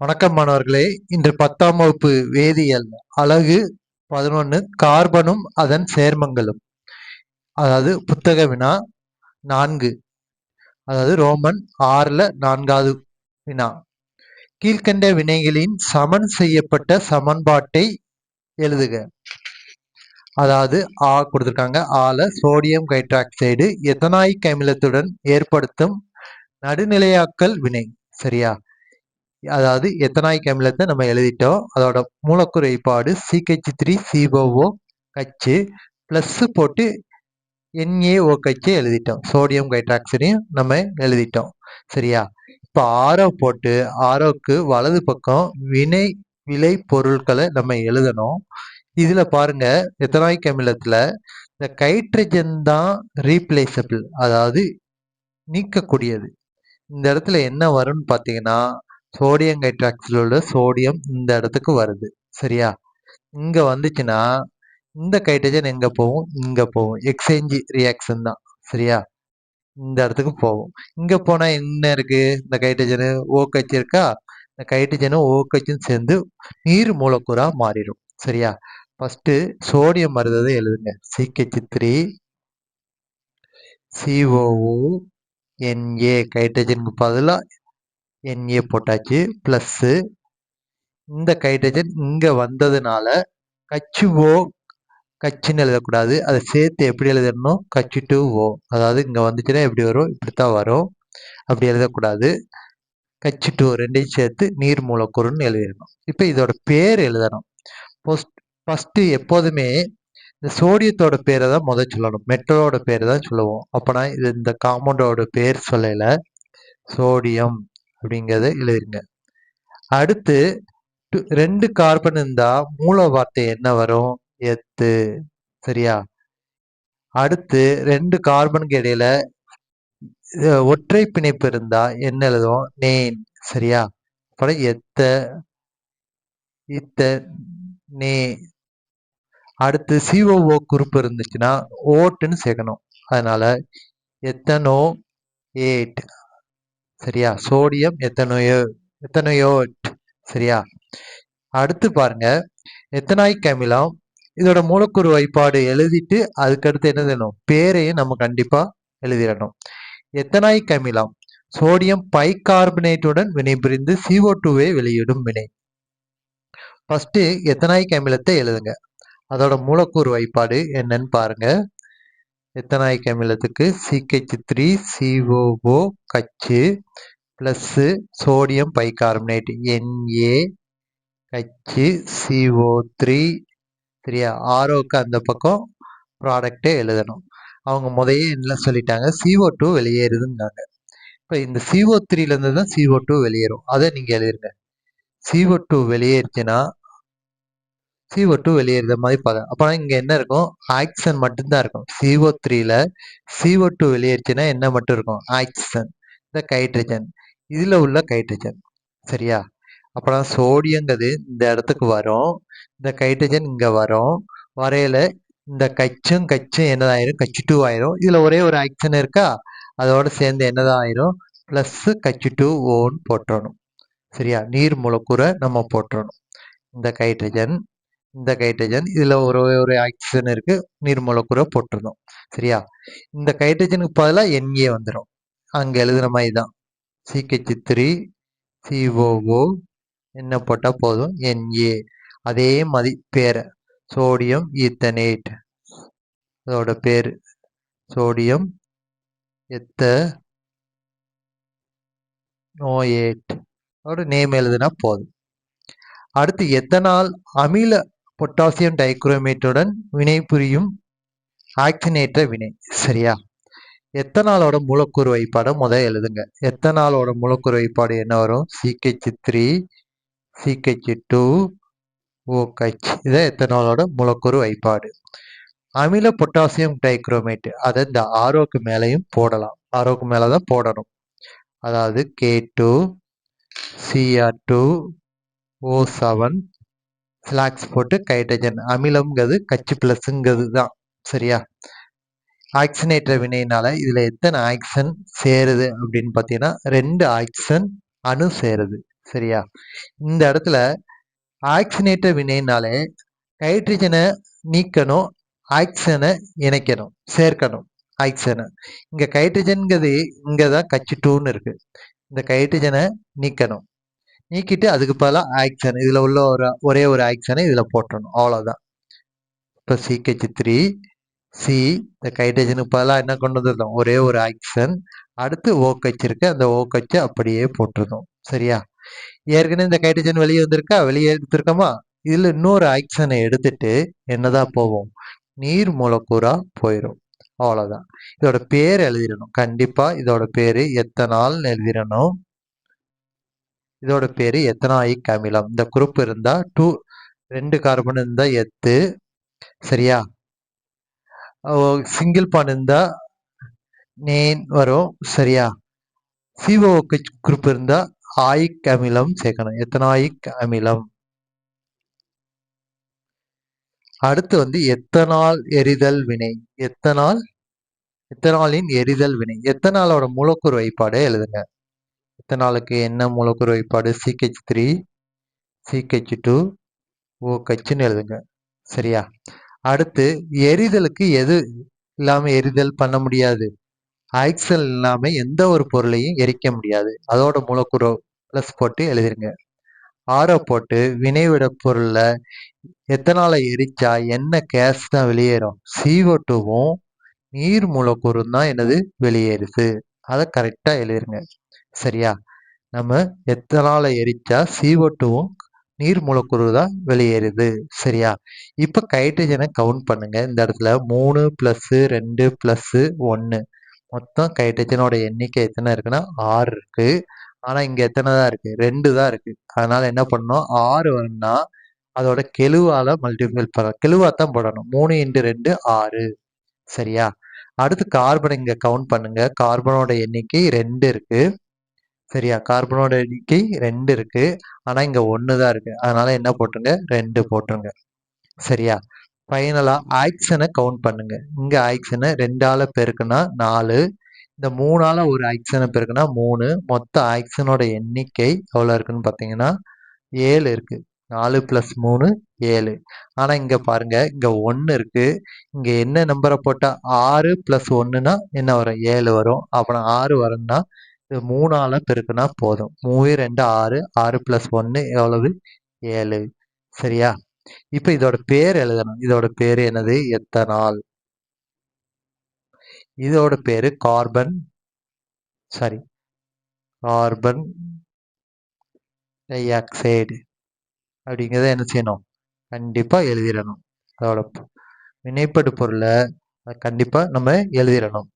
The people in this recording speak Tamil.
வணக்கம் மாணவர்களே. இன்று பத்தாம் வகுப்பு வேதியியல் அழகு பதினொன்று கார்பனும் அதன் சேர்மங்களும். அதாவது புத்தக வினா நான்கு. அதாவது ரோமன் ஆறில் நான்காவது வினா. கீழ்கண்ட வினைகளின் சமன் செய்யப்பட்ட சமன்பாட்டை எழுதுக. அதாவது ஆ கொடுத்துருக்காங்க. ஆல சோடியம் ஹைட்ராக்சைடு எத்தனாய்க் அமிலத்துடன் ஏற்படுத்தும் நடுநிலையாக்கல் வினை. சரியா? அதாவது எத்தனாய்க் அமிலத்தை நம்ம எழுதிட்டோம் அதோட மூலக்கூறு வெளிப்பாடு சிகெச் three C O O H plus போட்டு என்ஏஓ கச்சு எழுதிட்டோம். சோடியம் ஹைட்ராக்சைடையும் நம்ம எழுதிட்டோம். சரியா? இப்போ ஆரோ போட்டு ஆரோக்கு வலது பக்கம் வினை விளை பொருட்களை நம்ம எழுதணும். இதில் பாருங்க எத்தனாய் கமிலத்தில் இந்த கைட்ரஜன் தான் ரீப்ளேசபிள் அதாவது நீக்கக்கூடியது. இந்த இடத்துல என்ன வரும்னு பார்த்தீங்கன்னா சோடியம் ஹைட்ராக்சில் உள்ள சோடியம் இந்த இடத்துக்கு வருது. சரியா? இங்கே வந்துச்சுன்னா இந்த ஹைட்ரஜன் எங்கே போகும்? இங்கே போகும். எக்ஸ்சேஞ்சு ரியாக்ஷன் தான். சரியா? இந்த இடத்துக்கு போகும். இங்கே போனால் என்ன இருக்குது இந்த ஹைட்ரஜனு ஓக்கச்சு இருக்கா? இந்த ஹைட்ரஜனும் ஓக்கச்சும் சேர்ந்து நீர் மூலக்கூறாக மாறிடும். சரியா? ஃபஸ்ட்டு சோடியம் மருந்ததை எழுதுங்க. C H three C O O N A ஹைட்ரஜனுக்கு பதிலாக என்ஏ போட்டாச்சு ப்ளஸ்ஸு இந்த ஹைட்ரஜன் இங்கே வந்ததுனால கச்சு ஓ கச்சுன்னு எழுதக்கூடாது. அதை சேர்த்து எப்படி எழுதணும்? கச்சு டூ ஓ அதாவது இங்கே வந்துச்சுன்னா எப்படி வரும்? இப்படித்தான் வரும். அப்படி எழுதக்கூடாது. கச்சு டூ ரெண்டையும் சேர்த்து நீர் மூலக்கூறுன்னு எழுதிடணும். இப்போ இதோட பேர் எழுதணும். ஃபஸ்ட் ஃபஸ்ட்டு எப்போதுமே இந்த சோடியத்தோட பேரை தான் முதல் சொல்லணும். மெட்டலோட பேர் தான் சொல்லுவோம். அப்போனா இது இந்த காம்பவுண்டோட பேர் சொல்லலை. சோடியம் அப்படிங்கிறத எழுதிருங்க. அடுத்து ரெண்டு கார்பன் இருந்தா மூல வார்த்தை என்ன வரும்? எத்து. சரியா? அடுத்து ரெண்டு கார்பனுக்கு இடையில ஒற்றை பிணைப்பு இருந்தா என்ன எழுதுவோம்? நேன். சரியா? அப்புறம் எத்த இத்த நே. அடுத்து சிஓஓ குறிப்பு இருந்துச்சுன்னா ஓட்டுன்னு சேர்க்கணும். அதனால எத்தனோ ஏட். சரியா? சோடியம் எத்தனையோ எத்தனையோட் சரியா? அடுத்து பாருங்க. எத்தனாய்க் அமிலம் இதோட மூலக்கூறு வைப்பாடு எழுதிட்டு அதுக்கடுத்து என்ன செய்யணும் பேரையும் நம்ம கண்டிப்பா எழுதிடணும். எத்தனாய்க் அமிலம் சோடியம் பைகார்பனேட்டுடன் வினைபுரிந்து சிஓ டூவை வெளியிடும் வினை. ஃபர்ஸ்ட் எத்தனாய்க் அமிலத்தை எழுதுங்க. அதோட மூலக்கூறு வைப்பாடு என்னன்னு பாருங்க. எத்தனாயிக் அமிலத்துக்கு சிகெச் three C O O H plus sodium bicarbonate N A H C O three சரியா? ஆரோக்கு அந்த பக்கம் ப்ராடக்டே எழுதணும். அவங்க முதையே என்ன சொல்லிட்டாங்க? சிஓ டூ வெளியேறுதுங்காங்க இப்போ இந்த சிஓ த்ரீலேருந்து தான் சிஓ டூ வெளியேறும். அதை நீங்கள் எழுதிருங்க சிஓ டூ வெளியேறுச்சுன்னா சிஓ டூ வெளியேறுற மாதிரி பார்க்கலாம் அப்போ இங்கே என்ன இருக்கும்? ஆக்சன் மட்டும்தான் இருக்கும். சிஓ த்ரீல சிஓ டூ வெளியேறுச்சுன்னா என்ன மட்டும் இருக்கும்? ஆக்சன் இந்த ஹைட்ரஜன் இதில் உள்ள ஹைட்ரஜன் சரியா? அப்புறம் சோடியங்கிறது இந்த இடத்துக்கு வரும். இந்த ஹைட்ரஜன் இங்கே வரும். வரையில இந்த கச்சும் கச்சும் என்னதாயிரும்? கச்சு டூ ஆயிரும். இதில் ஒரே ஒரு ஆக்சன் இருக்கா? அதோட சேர்ந்து என்னதான் ஆயிரும் ப்ளஸ் கச்சு டூ ஓன்னு போட்டுறணும். சரியா? நீர் மூலக்கூறை நம்ம போட்டுறணும். இந்த ஹைட்ரஜன் இந்த கைட்ரஜன் இதில் ஒரு ஒரு ஆக்சிஜன் இருக்குது நீர் மூலக்கூறை போட்டிருந்தோம் சரியா? இந்த கைட்ரஜனுக்கு பதிலாக என்ஏ வந்துடும் அங்கே எழுதுன மாதிரி தான். சிஹெச் த்ரீ சிஓஓ என்ன போட்டால் போதும்? என்ஏ அதே மாதிரி பேரை. சோடியம் ஈத்தனேட் அதோட பேர். சோடியம் எத்த நோயேட் அதோட நேம் எழுதுனா போதும். அடுத்து எத்தனால் அமில பொட்டாசியம் டைக்ரோமேட்டுடன் வினைபுரியும் ஆக்சினேற்ற வினை. சரியா? எத்தனாலோட மூலக்கூறு வைப்பாடை முதல் எழுதுங்க. எத்தனாலோட மூலக்கூறு வைப்பாடு என்ன வரும்? சிகெச் த்ரீ சிகெச் டூ ஓகச் இதான் எத்தனாலோட மூலக்கூறு வைப்பாடு? அமில பொட்டாசியம் டைக்ரோமேட் அதை இந்த ஆரோக்கு மேலேயும் போடலாம். ஆரோக்கு மேலே தான் போடணும். அதாவது K two Cr two O seven slacks போட்டு ஹைட்ரஜன் அமிலம்ங்கிறது கச்சு பிளஸ்ங்கிறது தான் சரியா? ஆக்சினேற்ற வினையினால இதுல எத்தனை ஆக்சன் சேருது அப்படின்னு பார்த்தீங்கன்னா ரெண்டு ஆக்சன் அணு சேருது. சரியா? இந்த இடத்துல ஆக்சினேற்ற வினைனாலே ஹைட்ரஜனை நீக்கணும் ஆக்சனை இணைக்கணும் சேர்க்கணும் ஆக்சனை இங்க ஹைட்ரஜன்கிறது இங்கே தான் கட்சி டூன்னு இருக்கு. இந்த ஹைட்ரஜனை நீக்கணும். நீக்கிட்டு அதுக்கு பதிலாக ஆக்சன் இதுல உள்ள ஒரு ஒரே ஒரு ஆக்சனை இதுல போட்டணும் அவ்வளவுதான். இப்போ சிகேச் த்ரீ சி இந்த கைட்ரஜனுக்கு பதிலாக என்ன கொண்டு வந்துருந்தோம்? ஒரே ஒரு ஆக்சன் அடுத்து ஓ இருக்கு அந்த ஓ கச்சு அப்படியே போட்டிருந்தோம் சரியா? ஏற்கனவே இந்த கைட்ரஜன் வெளியே வந்திருக்கா? வெளியே எடுத்திருக்கோமா? இதுல இன்னொரு ஆக்சனை எடுத்துட்டு என்னதான் போவோம்? நீர் மூலக்கூறா போயிடும் அவ்வளவுதான். இதோட பேர் எழுதிடணும். கண்டிப்பா இதோட பேரு எத்தனால் எழுதிடணும் இதோட பேரு எத்தனாயிக் அமிலம் இந்த குரூப் இருந்தா டூ ரெண்டு கார்பன் இருந்தா எத்து சரியா? சிங்கிள் பான் இருந்தா நேன் வரும் சரியா? சிஓக்கு குரூப் இருந்தா ஆயிக் அமிலம் சேர்க்கணும். எத்தனாயிக் அமிலம் அடுத்து வந்து எத்தனால் எரிதல் வினை. எத்தனால் எத்தனாலின் எரிதல் வினை. எத்தனாலோட மூலக்கூறு வைப்பாடு எழுதுங்க. எத்தனாலுக்கு என்ன மூலக்கூறு வைப்பாடு? C H three C H two O கச்சுன்னு எழுதுங்க. சரியா? அடுத்து எரிதலுக்கு எது இல்லாமல் எரிதல் பண்ண முடியாது? ஆக்சல் இல்லாமல் எந்த ஒரு பொருளையும் எரிக்க முடியாது. அதோட மூலக்கூறு ப்ளஸ் போட்டு எழுதிருங்க. ஆரோ போட்டு வினைவிட பொருளில் எத்தனால எரிச்சா என்ன கேஸ் தான் வெளியேறும்? சிஓ டூவும் நீர் மூலக்கூறும் தான் எனது வெளியேறுது. அதை கரெக்டாக எழுதிருங்க. சரியா? நம்ம எத்தனால எரிச்சா சிஓ டூவும் நீர் மூலக்கூறு தான் வெளியேறுது. சரியா? இப்போ ஹைட்ரஜனை கவுண்ட் பண்ணுங்க. இந்த இடத்துல மூணு ப்ளஸ்ஸு ரெண்டு ப்ளஸ்ஸு ஒன்று மொத்தம் ஹைட்ரஜனோட எண்ணிக்கை எத்தனை இருக்குன்னா ஆறு இருக்கு. ஆனால் இங்கே எத்தனை தான் இருக்கு? ரெண்டு தான் இருக்கு. அதனால என்ன பண்ணணும்? ஆறு வரணும்னா அதோட கெழுவால மல்டிபிள் பண்ணலாம் கெழுவா தான் போடணும். மூணு இன்ட்டு ரெண்டு ஆறு. சரியா? அடுத்து கார்பன் இங்கே கவுண்ட் பண்ணுங்க. கார்பனோட எண்ணிக்கை ரெண்டு இருக்கு. சரியா? கார்பனோட எண்ணிக்கை ரெண்டு இருக்கு. ஆனா இங்க ஒன்று தான் இருக்கு. அதனால என்ன போட்டுருங்க? ரெண்டு போட்டுருங்க. சரியா? ஃபைனலா ஆக்சனை கவுண்ட் பண்ணுங்க. இங்க ஆக்சனை ரெண்டால பெருக்குன்னா நாலு. இந்த மூணால ஒரு ஆக்சனை பெருக்குன்னா மூணு. மொத்த ஆக்சனோட எண்ணிக்கை எவ்வளோ இருக்குன்னு பார்த்தீங்கன்னா ஏழு இருக்கு. நாலு பிளஸ் மூணு ஏழு. ஆனா இங்க பாருங்க. இங்க ஒன்னு இருக்கு. இங்க என்ன நம்பரை போட்டா ஆறு பிளஸ் ஒன்னுனா என்ன வரும்? ஏழு வரும். அப்புறம் ஆறு வரும்னா இது மூணால பெருக்குனா போதும். மூணு ரெண்டு ஆறு ஆறு பிளஸ் ஒன்று எவ்வளவு? ஏழு. சரியா? இப்ப இதோட பேர் எழுதணும். இதோட பேர் என்னது? எத்தனால். இதோட பேரு carbon. Sorry. Carbon dioxide அப்படிங்கிறத என்ன செய்யணும்? கண்டிப்பாக எழுதிடணும். அதோட வினைப்படு பொருளை கண்டிப்பாக நம்ம எழுதிடணும்.